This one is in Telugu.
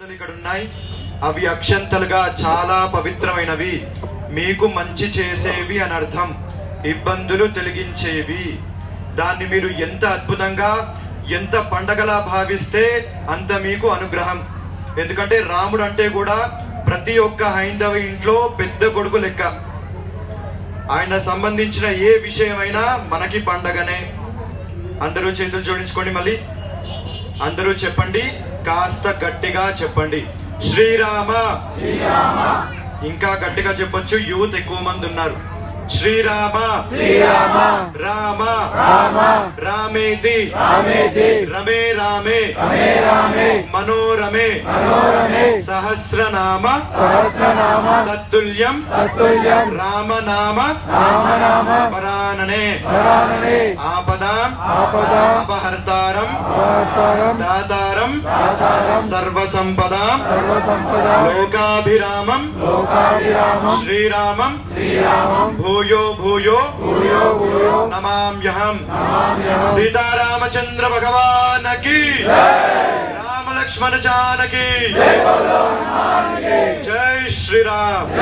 ఇక్కడ ఉన్నాయి అవి అక్షంతలుగా చాలా పవిత్రమైనవి. మీకు మంచి చేసేవి అని అర్థం. ఇబ్బందులు తొలగించేవి. దాన్ని మీరు ఎంత అద్భుతంగా ఎంత పండగలా భావిస్తే అంత మీకు అనుగ్రహం. ఎందుకంటే రాముడు అంటే కూడా ప్రతి ఒక్క హైందవ ఇంట్లో పెద్ద కొడుకు లెక్క. ఆయన సంబంధించిన ఏ విషయమైనా మనకి పండగనే. అందరూ చేతులు జోడించుకోండి మళ్ళీ. అందరూ చెప్పండి. కాస్త గట్టిగా చెప్పండి. శ్రీరామ. ఇంకా గట్టిగా చెప్పొచ్చు యూత్ ఎక్కువ మంది ఉన్నారు. శ్రీరామ. శ్రీరామ. रामा। रामा। रामेति। रामेति। रमे रामे। रमे रामे। मनोरमे। मनोरमे। सहस्रनाम। सहस्रनाम। तत्तुल्यम। तत्तुल्यम। राम नाम राम नाम परानने परानने आपदाम। आपदाम। अपहर्तारम। अपहर्तारम। दातारम। दातारम। सर्वसंपदाम सर्वसंपदाम लोकाभिरामम। लोकाभिरामम। श्रीरामम। श्रीरामम। भूयो भूयो। भूयो भूयो। नमः। నమామ్యహం సీతారామచంద్ర భగవానకి రామ లక్ష్మణ జానకి జై శ్రీరామ్